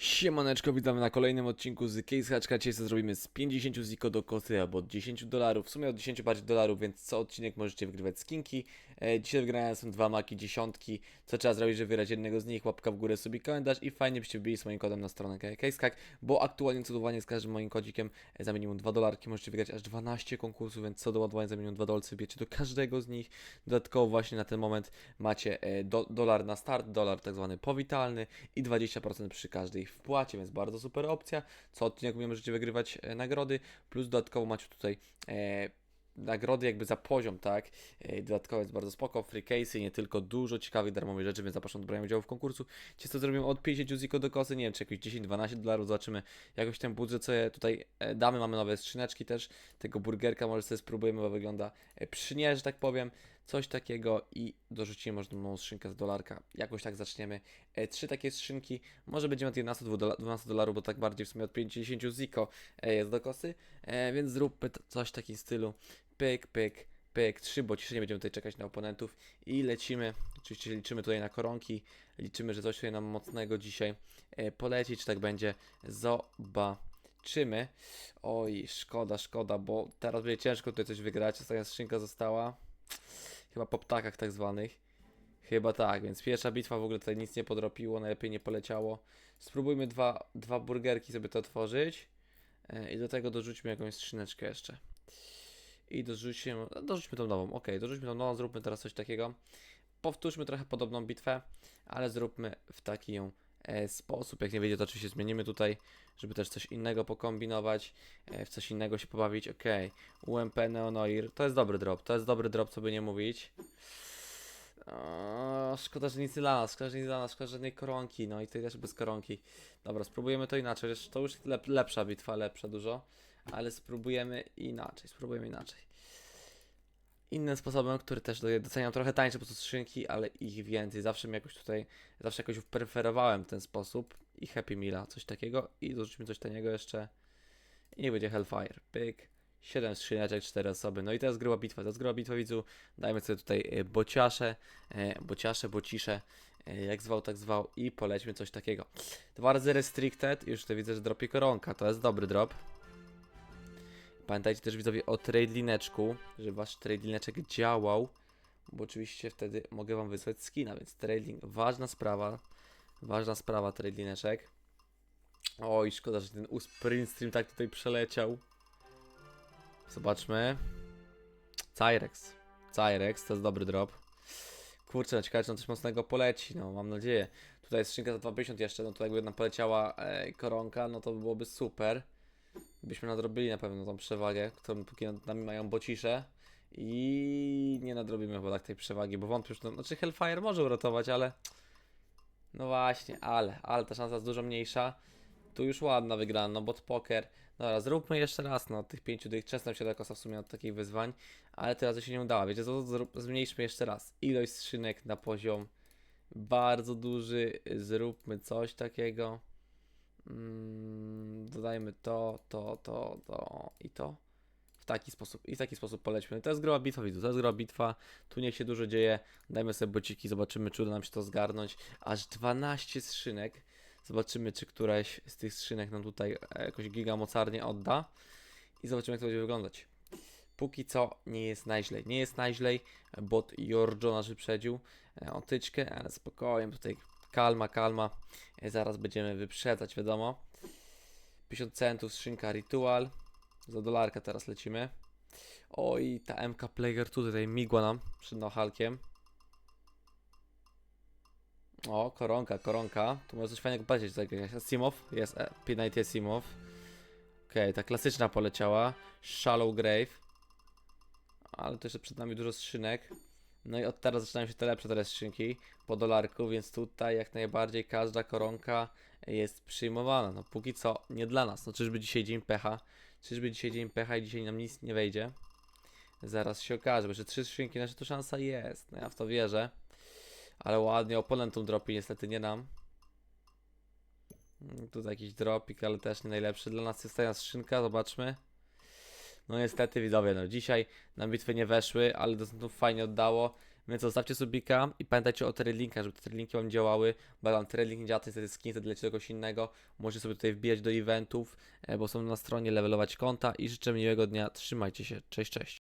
Siemaneczko, witamy na kolejnym odcinku z Case Hatchka. Dzisiaj sobie zrobimy z 50 ziko do kosy albo od 10 dolarów, w sumie od 10 bardziej dolarów, więc co odcinek możecie wygrywać skinki. E, dzisiaj wygrane są dwa maki dziesiątki. Co trzeba zrobić, żeby wygrać jednego z nich? Łapka w górę, sobie komentarz i fajnie byście wbili z moim kodem na stronę CaseHack, bo aktualnie cudowanie z każdym moim kodzikiem e, za minimum 2 dolarki możecie wygrać aż 12 konkursów, więc co do ładowania za minimum 2 dolce wiecie do każdego z nich. Dodatkowo właśnie na ten moment macie e, do, dolar na start, dolar tak zwany powitalny i 20% przy każdej wpłacie, więc bardzo super opcja. Co odcinek możecie wygrywać nagrody, plus dodatkowo macie tutaj nagrody jakby za poziom, tak? E, Dodatkowo jest bardzo spoko, free case'y, nie tylko dużo ciekawych darmowych rzeczy, więc zapraszam do brania udziału w konkursu. Ci co zrobimy od 50 ziko do kosy, nie wiem, czy jakieś 10-12 dolarów, zobaczymy jakoś ten budżet, je tutaj e, damy, mamy nowe skrzyneczki też, tego burgerka może sobie spróbujemy, bo wygląda e, przynie, że tak powiem, coś takiego i dorzucimy może tą skrzynkę z dolarka, jakoś tak zaczniemy. Trzy takie skrzynki, może będziemy od 11-12 dolarów, bo tak bardziej w sumie od 50 ziko jest do kosy, więc zróbmy coś w takim stylu, pyk, pyk, pyk, trzy, bo ciszę nie będziemy tutaj czekać na oponentów i lecimy, oczywiście liczymy tutaj na koronki, liczymy, że coś tutaj nam mocnego dzisiaj e, poleci, czy tak będzie, zobaczymy. Oj, szkoda, szkoda, bo teraz będzie ciężko tutaj coś wygrać, ostatnia skrzynka została, chyba po ptakach tak zwanych. Chyba tak, więc pierwsza bitwa w ogóle tutaj nic nie podropiło, najlepiej nie poleciało. Spróbujmy dwa, dwa burgerki sobie to otworzyć. E, I do tego dorzućmy jakąś skrzyneczkę jeszcze. I dorzućmy, dorzućmy tą nową, ok, dorzućmy tą nową, zróbmy teraz coś takiego. Powtórzmy trochę podobną bitwę, ale zróbmy w taki ją e, sposób. Jak nie wyjdzie, to oczywiście zmienimy tutaj, żeby też coś innego pokombinować, e, w coś innego się pobawić. Ok, UMP Neonoir, to jest dobry drop, to jest dobry drop, co by nie mówić. O, szkoda, że nic dla nas, szkoda, że nic dla nas, szkoda, że żadnej koronki, no i tutaj też bez koronki. Dobra, spróbujemy to inaczej, to już lep, lepsza bitwa, lepsza dużo, ale spróbujemy inaczej, spróbujemy inaczej. Innym sposobem, który też doceniam trochę tańsze po prostu skrzynki, ale ich więcej. Zawsze mi jakoś tutaj, zawsze jakoś preferowałem ten sposób i Happy Meala, coś takiego i dorzućmy coś taniego jeszcze i będzie Hellfire, pyk. 7 skrzyneczek, 4 osoby. No i teraz gruba bitwa, jest gruba bitwa widzu. Dajmy sobie tutaj e, bociasze, e, bociasze, bocisze, e, jak zwał, tak zwał i polećmy coś takiego. Dwa razy restricted, już tutaj widzę, że dropie koronka, to jest dobry drop. Pamiętajcie też widzowie o trade lineczku, żeby wasz trade lineczek działał, bo oczywiście wtedy mogę wam wysłać skina, więc trading, ważna sprawa, ważna sprawa trade lineczek. Oj, szkoda, że ten sprint stream tak tutaj przeleciał. Zobaczmy. Cyrex. Cyrex, to jest dobry drop. Kurczę, no ciekawe, czy nam coś mocnego poleci, no mam nadzieję. Tutaj jest skrzynka za 250 jeszcze, no to jakby nam poleciała e, koronka, no to by byłoby super. Byśmy nadrobili na pewno tą przewagę, którą póki nad nami mają bocisze. I nie nadrobimy chyba tak tej przewagi, bo wątpię, że to, znaczy Hellfire może uratować, ale... No właśnie, ale, ale ta szansa jest dużo mniejsza. Tu już ładna wygrana, no bot poker. Dobra, zróbmy jeszcze raz, no tych pięciu dych. Często się w sumie od takich wyzwań, ale teraz się nie udało. Wiecie co, zrób, zmniejszmy jeszcze raz. Ilość skrzynek na poziom bardzo duży. Zróbmy coś takiego. Mm, dodajmy to, to, to, to i to. W taki sposób, i w taki sposób polećmy. To jest groba bitwa, widzę, to jest groba bitwa. Tu niech się dużo dzieje. Dajmy sobie bociki, zobaczymy, czy uda nam się to zgarnąć. Aż 12 skrzynek. Zobaczymy, czy któraś z tych skrzynek nam tutaj e, jakoś gigamocarnie odda. I zobaczymy, jak to będzie wyglądać. Póki co nie jest najźlej. Nie jest najźlej, bot Jorjo nas wyprzedził e, o tyczkę, ale spokojnie, tutaj kalma, kalma. E, Zaraz będziemy wyprzedzać, wiadomo. 50 centów, skrzynka Ritual. Za dolarka teraz lecimy. Oj, ta MK Player tu tutaj migła nam przed nohalkiem. O, koronka, koronka. Tu może coś fajnego. Tak, jakaś Simov? Jest, e, P90 jest Simov. Okej, ta klasyczna poleciała. Shallow Grave. Ale to jeszcze przed nami dużo skrzynek. No i od teraz zaczynają się te lepsze teraz skrzynki po dolarku, więc tutaj jak najbardziej każda koronka jest przyjmowana. No póki co nie dla nas. No czyżby dzisiaj dzień pecha? Czyżby dzisiaj dzień pecha i dzisiaj nam nic nie wejdzie? Zaraz się okaże, bo jeszcze trzy skrzynki, znaczy to szansa jest. No ja w to wierzę. Ale ładnie oponentom dropi, niestety nie nam. Mm, Tutaj jakiś dropik, ale też nie najlepszy. Dla nas jest ta skrzynka, zobaczmy. No niestety widzowie, no dzisiaj na bitwę nie weszły, ale do znów fajnie oddało. Więc zostawcie subika i pamiętajcie o trade żeby te linki wam działały, bo trade link nie działa, to niestety skin wtedy leci kogoś innego. Możecie sobie tutaj wbijać do eventów, e, bo są na stronie levelować konta i życzę miłego dnia, trzymajcie się, cześć, cześć.